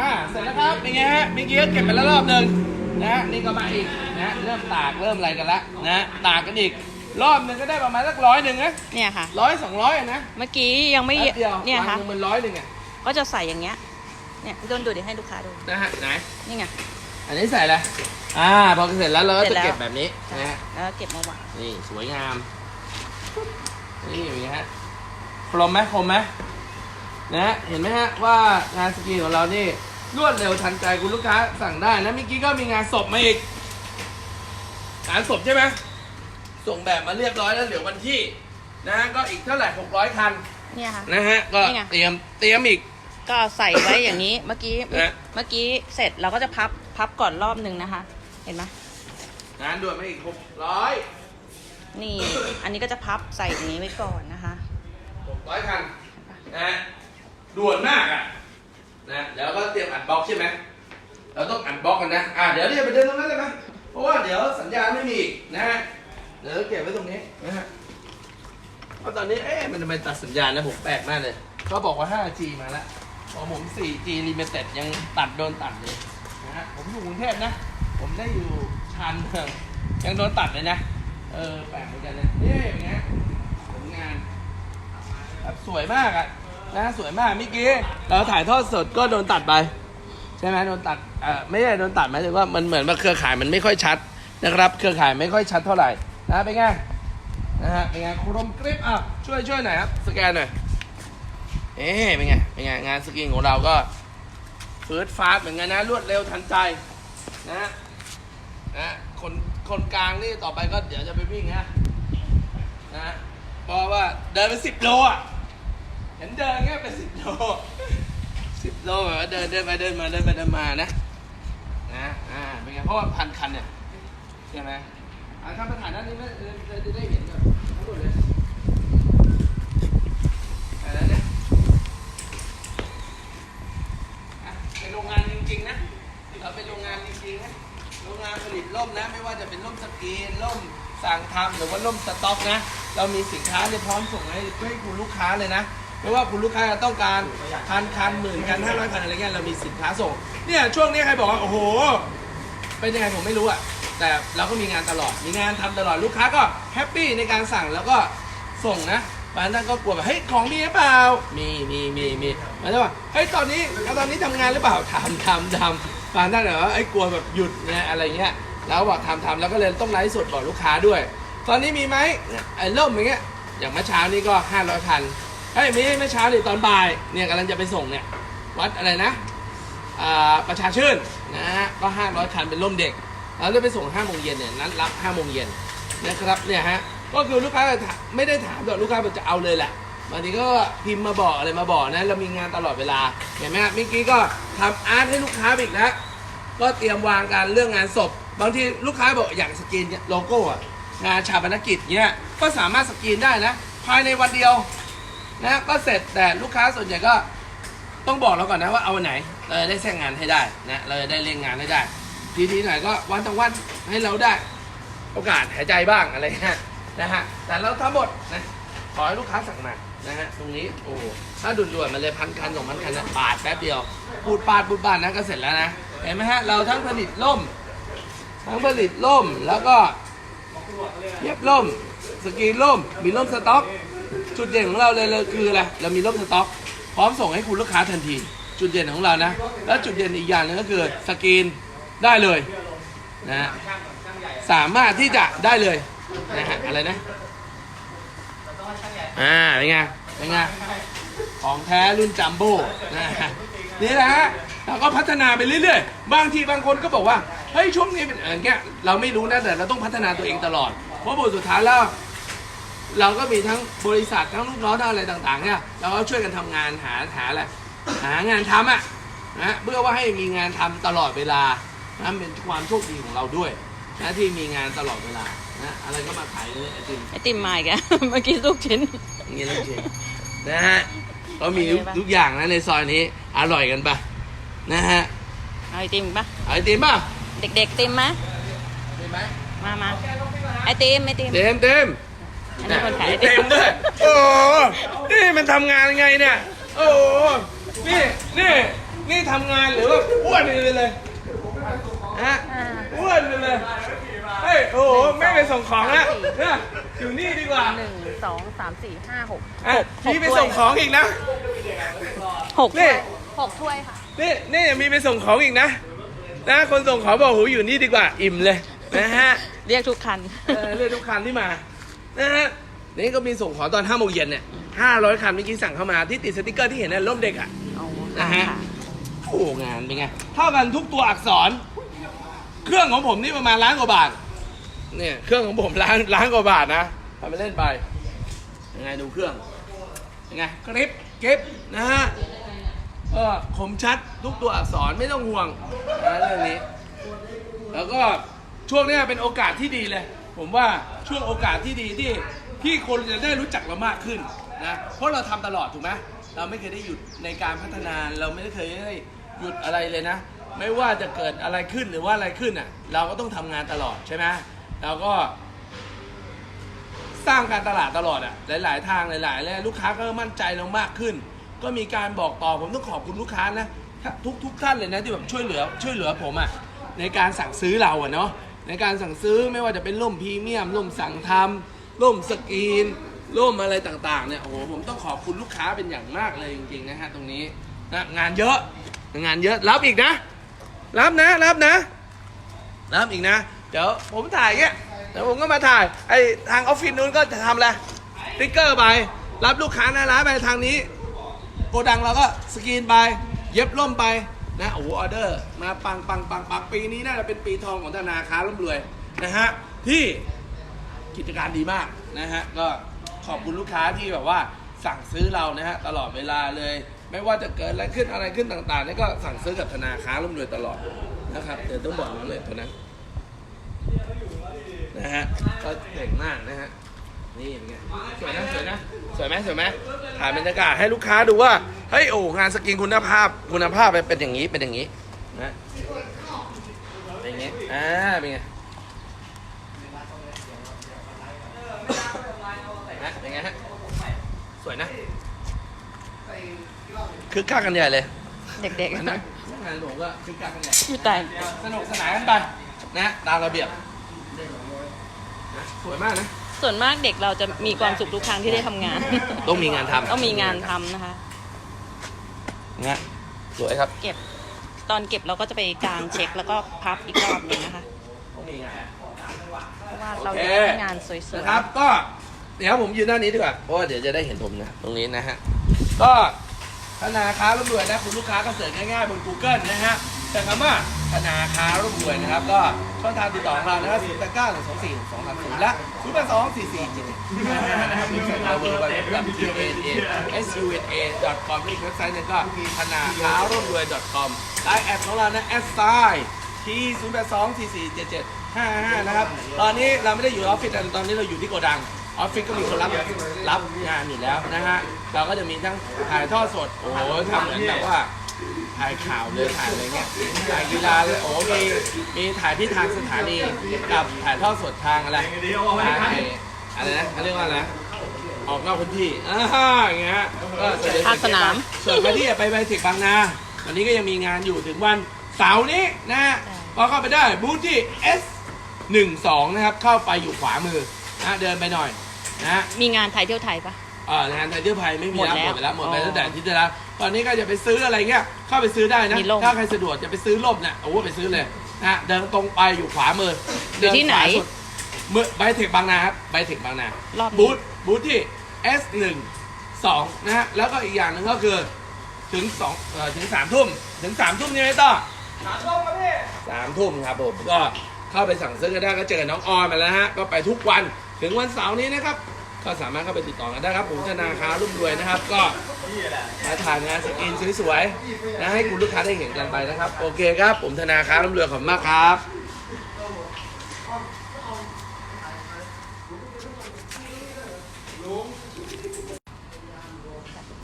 อ่าเสร็จแล้วครับเป็นไงฮะเมื่อกี้ก็เก็บไปแล้วรอบหนึ่งนะฮะนี่ก็มาอีกนะฮะเริ่มตากเริ่มอะไรกันละนะฮะตากกันอีก รอบหนึ่งก็ได้ประมาณสักร้อยหนึ่งนะเนี่ยค่ะ ร้อยสองร้อยนะเมื่อกี้ยังไม่แป๊บเดียวเนี่ยวันค่ะหนึงมันร้อยหนึ่งอะก็จะใส่อย่างเงี้ย เนี่ยพี่ต้นดูดิให้ลูกค้าดู นะฮะไหน นี่ไง อันนี้ใส่อะไรอ่าพอเสร็จแล้วเราก็เสร็จะจแล้วเก็บแบบนี้นะฮะแล้วก็เก็บมาวางนี่สวยงามนี่อย่างนี้ฮะคมไหมคมไหมนะฮะเห็นไหมฮะว่างานสกรีนของเรานี่ รวดเร็วทันใจคุณลูกค้าสั่งได้นะเมื่อกี้ก็มีงานศพมาอีกงานศพใช่ไหมส่งแบบมาเรียบร้อยแล้วเหลือวันที่ นะฮะก็อีกเท่าไหร่600คันเนี่ยค่ะ นะฮะก็นี่ไง เตรียมเตรียมอีก ก็ใส่ไว้อย่างนี้ เมื่อกี้ นะ เมื่อกี้เสร็จเราก็จะพับพับก่อนรอบหนึ่งนะคะ เห็นไหมงานด่วนมาอีก600นี่ อันนี้ก็จะพับใส่อย่างนี้ไว้ก่อนนะคะ600คันนะฮะด่วนมากอะ นะเดี๋ยวเราก็เตรียมอัดบล็อกใช่ไหมเราต้องอัดบล็อกกันนะอ่าเดี๋ยวเรียกไปเดินตรงนั้นเลยไหมเพราะว่าเดี๋ยวสัญญาณไม่มีอีกนะฮะเดี๋ยวเก็บไว้ตรงนี้นะฮะเพราะตอนนี้เอ๊ะมันทำไมตัดสัญญาณนะผมแปลกมากเลยเขาบอกว่า 5G มาแล้วพอผม 4G limited ยังตัดโดนตัดเลยนะฮะผมอยู่กรุงเทพนะ ผมได้อยู่ชานเมืองยังโดนตัดเลยนะ เออแปลกเหมือนกันนะนี่อย่างเงี้ยผลงานแบบสวยมากอะ นะสวยมากเมื่อกี้เราถ่ายทอดสดก็โดนตัดไป ใช่ไหมโดนตัดเอ่อไม่ใช่โดนตัดไหมายถึงว่ามันเหมือนว่าเครือข่ายมันไม่ค่อยชัดนะครับ เครือข่ายไม่ค่อยชัดเท่าไหร่นะเป็นไงนะฮะเป็นไงครมกริปอะช่วยช่วยหน่อยครับสแกนหน่อยเอ๊ะเป็นไงเป็นไงงานสกรีนของเราก็ฟืดฟาสเหมือนกันนะรวดเร็วทันใจนะฮะนะคนคนกลางนี่ต่อไปก็เดี๋ยวจะไปวิ่งนะนะเพราะว่าเดินไปสิบโลอะ เห็นเดินแค่เป็นสิบโลสิบโลแบบว่าเดินเดินไปเดินมาเดินไปเดินมานะนะอ่าเป็นไงเพราะว่าพันคันเนี่ยใช่ไหมอ่าถ้ามาถ่ายด้านนี้ไม่จะจะได้เห็นแบบทั้งหมดเลยอะไรเนี่ยอะเป็นโรงงานจริงๆนะเราเป็นโรงงานจริงๆนะโรงงานผลิตร่มนะ ไม่ว่าจะเป็นร่มสกรีนร่มสั่งทำหรือว่าร่มสต็อกนะ เรามีสินค้าเนี่ยพร้อมส่งให้ให้คุณลูกค้าเลยนะ ไม่ว่าคุณลูกค้าจะต้องการพันคันหมื่นคันห้าร้อยคันอะไรเงี้ยเรามีสินค้าส่งเนี่ยช่วงนี้ใครบอกว่าโอ้โหเป็นยังไงผมไม่รู้อะแต่เราก็มีงานตลอดมีงานทำตลอดลูกค้าก็แฮปปี้ในการสั่งแล้วก็ส่งนะบางท่านก็กลัวแบบเฮ้ยของมีหรือเปล่า มีมีมีมีหมายถึงว่าเฮ้ยตอนนี้ตอนนี้ทำงานหรือเปล่าทำทำทำบางท่านเหรอไอ้กลัวแบบหยุดเนี่ยอะไรเงี้ยแล้วบอกทำทำแล้วก็เลยต้องไลฟ์สดบอกลูกค้าด้วย ตอนนี้มีไหมไอ้ร่มอย่างเงี้ยอย่างเมื่อเช้านี้ก็ 500คัน เฮ้ยไม่ใช่เมื่อเช้านี่ตอนบ่ายเนี่ยกำลังจะไปส่งเนี่ยวัดอะไรนะประชาชื่นนะฮะก็500คันเป็นร่มเด็กแล้วจะไปส่ง5โมงเย็นเนี่ยนัดรับ5โมงเย็นนะครับเนี่ยฮะก็คือลูกค้าไม่ได้ถามหรอกลูกค้าจะเอาเลยแหละบางทีก็พิมพ์มาบอกอะไรมาบอกนะเรามีงานตลอดเวลาเห็นไหมฮะเมื่อกี้ก็ทำอาร์ตให้ลูกค้าอีกแล้วก็เตรียมวางการเรื่องงานศพ บางทีลูกค้าบอกอยากสกรีนโลโก้อะงานชาปนกิจเนี่ยก็สามารถสกรีนได้นะภายในวันเดียว นะก็เสร็จแต่ลูกค้าส่วนใหญ่ก็ต้องบอกเราก่อนนะว่าเอาวันไหนเราจะได้แทรกงานให้ได้นะเราจะได้เร่งงานให้ได้ ทีทีหน่อยก็วันต่อวันให้เราได้ โอกาสหายใจบ้างอะไรเงี้ยนะฮะแต่เราทั้งหมดนะขอให้ลูกค้าสั่งมานะฮะตรงนี้โอ้ถ้าด่วนๆมันเลยพันคันสองพันคันนะปาดแป๊บเดียวปูดปาดปูดปาดนะก็เสร็จแล้วนะเห็นไหมฮะเราทั้งผลิตล่ม ทั้งผลิตล่มแล้วก็เย็บล่ม สกีล่มมีล่มสต็อก จุดเด่นของเราเลยเลยคืออะไรเรามีล่มสต็อก พร้อมส่งให้คุณลูกค้าทันที จุดเด่นของเรานะ แล้วจุดเด่นอีกอย่างหนึงก็คือสกรีนได้เลยนะสามารถที่จะได้เลยนะฮะอะไรนะอ่าเป็นไงเป็นไงของแท้รุ่นจัมโบ้นะนี่แหละฮะเราก็พัฒนาไปเรื่อยๆ บางทีบางคนก็บอกว่า เฮ้ยช่วงนี้เป็นอย่างเงี้ยเราไม่รู้นะแต่เราต้องพัฒนาตัวเองตลอด เพราะบทสุดท้ายแล้ว เราก็มีทั้งบริษัททั้งลูกน้องทั้งอะไรต่างๆเนี่ยเราก็ช่วยกันทำงานหาหาอะไรหางานทำอะนะเพื่อว่าให้มีงานทำตลอดเวลานะเป็นความโชคดีของเราด้วยนะที่มีงานตลอดเวลานะอะไรก็มาขายเลยไอติมไอติมมาอีกอะเมื่อกี้ลูกชิ้นอย่างเงี้ยจริงๆนะฮะก็มีทุกทุกอย่างนะในซอยนี้อร่อยกันปะนะฮะเอาไอติมอีกปะเอาไอติมป่ะเด็กๆติมไหมมีไหมมามาไอติมไอติมเต็มเต็ม อันนี้คนขายไอเต็ติมมด้วยโอ้นี่มันทำงานยังไงเนี่ย โอ้นี่นี่นี่ทำงานหรือว่าอ้วนไปเลยฮะอ่าอ้วนไปเลยเฮ้ยโอ้โหแม่ไปส่งของแล้วเนี่ยอยู่นี่ดีกว่าหนึ่งสองสามสี่ห้าหกอะหกพี่ไปส่งของอีกนะ หกนี่ ถ้วยหกถ้วยค่ะ นี่นี่มีไปส่งของอีกนะ นะคนส่งของบอกโหอยู่นี่ดีกว่าอิ่มเลยนะฮะเรียกทุกคัน เออเรียกทุกคันที่มา นะฮะนี่ก็มีส่งของตอน5โมงเย็นเนี่ย500คันเมื่อกี้สั่งเข้ามาที่ติดสติกเกอร์ที่เห็นในร่มเด็กอะเอานะฮะ ค่ะโอ้งานเป็นไงเท่ากันทุกตัวอักษร เครื่องของผมนี่ประมาณล้านกว่าบาท เนี่ยเครื่องของผมล้านล้านกว่าบาทนะทำไปเล่นไปยังไงดูเครื่องยังไงคลิปเก็บนะฮะเออคมชัดทุกตัวอักษรไม่ต้องห่วงนะเรื่องนี้ แล้วก็ช่วงเนี้ยเป็นโอกาสที่ดีเลย ผมว่า ช่วงโอกาสที่ดีที่ที่คนจะได้รู้จักเรามากขึ้นนะเพราะเราทำตลอดถูกไหมเราไม่เคยได้หยุดในการพัฒนาเราไม่ได้เคยได้หยุดอะไรเลยนะ ไม่ว่าจะเกิดอะไรขึ้นหรือว่าอะไรขึ้นอะ เราก็ต้องทำงานตลอดใช่ไหมเราก็ สร้างการตลาดตลอดอะหลาย ๆ ทางหลายๆแล้วลูกค้าก็มั่นใจเรามากขึ้น ก็มีการบอกต่อผมต้องขอบคุณลูกค้านะทุกทุกท่านเลยนะที่แบบช่วยเหลือ ช่วยเหลือผมอะในการสั่งซื้อเราอะเนาะ ในการสั่งซื้อไม่ว่าจะเป็นร่มพรีเมียมร่มสั่งทำร่มสกรีนร่มอะไรต่างๆเนี่ยโอ้โหผมต้องขอบคุณลูกค้าเป็นอย่างมากเลยจริงๆนะฮะตรงนี้นะงานเยอะงานเยอะรับอีกนะ รับนะรับนะรับอีกนะ เดี๋ยวผมถ่ายเงี้ยเดี๋ยวผมก็มาถ่ายไอทางออฟฟิศนู้นก็จะทำอะไรติ๊กเกอร์ไปรับลูกค้าหน้าร้านไปทางนี้ โกดังเราก็สกรีนไป เย็บร่มไป นะโอ้โหออเดอร์ มาปังปังปังปังปีนี้น่าจะเป็นปีทองของธนาคารร่ำรวยนะฮะที่กิจการดีมากนะฮะก็ขอบคุณลูกค้าที่แบบว่าสั่งซื้อเรานะฮะตลอดเวลาเลย ไม่ว่าจะเกิดอะไรขึ้นอะไรขึ้นต่างๆนี่ก็สั่งซื้อกับธนาคารร่ำรวยตลอดนะครับเดี๋ยวต้องบอกน้องเลยตัวนั้นนะฮะก็เก่งมากนะฮะนี่เป็นไงสวยนะสวยนะสวยไหมสวยไหมถ่ายบรรยากาศให้ลูกค้าดูว่า เฮ้ยโอ้งานสกรีนคุณภาพคุณภาพเป็นอย่างนี้เป็นอย่างนี้นะเป็นอย่างนี้อ่าเป็นไงนะเป็นไงฮะสวยนะคือคักกันใหญ่เลย เด็กนะนะงานหลวงก็คือคักกันใหญ่ๆอยู่แต่สนุกสนานกันไปนะตามระเบียบนะสวยมากนะส่วนมากเด็กเราจะมีความสุขทุกครั้งที่ได้ทำงาน ต้องมีงานทำต้องมีงานทำนะคะ นะสวยครับเก็บ ตอนเก็บเราก็จะไปกางเช็คแล้วก็พับอีกรอบหนึงนะคะต้องมีงานเพราะว่าเราอยากให้งานสวยนะครับก็เดี๋ยวผมยืนด้านนี้ดีกว่าเพราะว่าเดี๋ยวจะได้เห็นผมนะตรงนี้นะฮะก็ธนาคารร่ำรวยนะคุณลูกค้าก็เสิร์ชง่ายๆบน Google นะฮะแต่คำว่า ธนาคารร่ำรวยนะครับ ก็ช่องทางติดต่อของเรานะครับ0 8 9 1 2 4 2 3 0และ0 8 2 4 4 7 7นะครับเว็บไซต์เราเวอร์ไวเว็บ t a a s u n a com ที่เว็บไซต์นั้นก็ธนาคารร่ำรวย com ไลน์แอดของเรานะแอดไซน์ที่0 8 2 4 4 7 7 5 5นะครับ ตอนนี้เราไม่ได้อยู่ออฟฟิศแต่ตอนนี้เราอยู่ที่โกดังออฟฟิศก็มีคนรับรับงานอยู่แล้วนะฮะเราก็จะมีทั้งถ่ายทอดสด โอ้โหทำเหมือนแบบว่า ถ่ายข่าวเลยถ่ายอะไรเงี้ยถ่ายกีฬาเลยโอ้มีมีถ่ายที่ทางสถานีกับถ่ายทอดสดทางอะไรทางไอ้อะไรนะเขาเรียกว่าอะไรนะออกนอกพื้นที่อ่าอย่างเงี้ยก็ส่วนใหญ่ภาคสนาม ส่วนใครที่อยากไปไบเทคบางนาวันนี้ก็ยังมีงานอยู่ถึงวันเสาร์นี้นะฮะก็เข้าไปได้บูธที่ S 1 2นะครับ เข้าไปอยู่ขวามือนะเดินไปหน่อยนะฮะๆมีงานไทยเที่ยวไทยปะ เอ่องานไทยเที่ยวไทยไม่มีแล้วหหมมดดแล้วไปแล้วหมดไปอ๋อตั้งแต่อาที่ที่แล้ว ตอนนี้ก็จะไปซื้ออะไรเงี้ยเข้าไปซื้อได้นะ มีร่มถ้าใครสะดวกจะไปซื้อร่มเนี่ยโอ้โหไปซื้อเลยนะเดินตรงไปอยู่ขวามืออยู่ที่ไหน เดิขวาสุดมือไบเทคบางนาครับไบเทคบางนา รอบนี้บูธบูธที่ S 1 2นะฮะแล้วก็อีกอย่างหนึ่งก็คือถึงสองเอ่อถึงสามทุ่มถึงสามทุ่มใช่ไหมต่อสามทุ่มครับพี่สามทุ่มครับผมก็เข้าไปสั่งซื้อกันได้ก็เจอน้องออยมาแล้วฮะก็ไปทุกวันถึงวันเสาร์นี้นะครับ ก็สามารถเข้าไปติดต่อกันได้ครับ ผมธนาคารุ่มรวยนะครับ ก็มาถ่ายงานสกินสวยๆนะให้คุณลูกค้าได้เห็นกันไปนะครับ โอเคครับ ผมธนาคารุ่มรวยขอบคุณมากครับ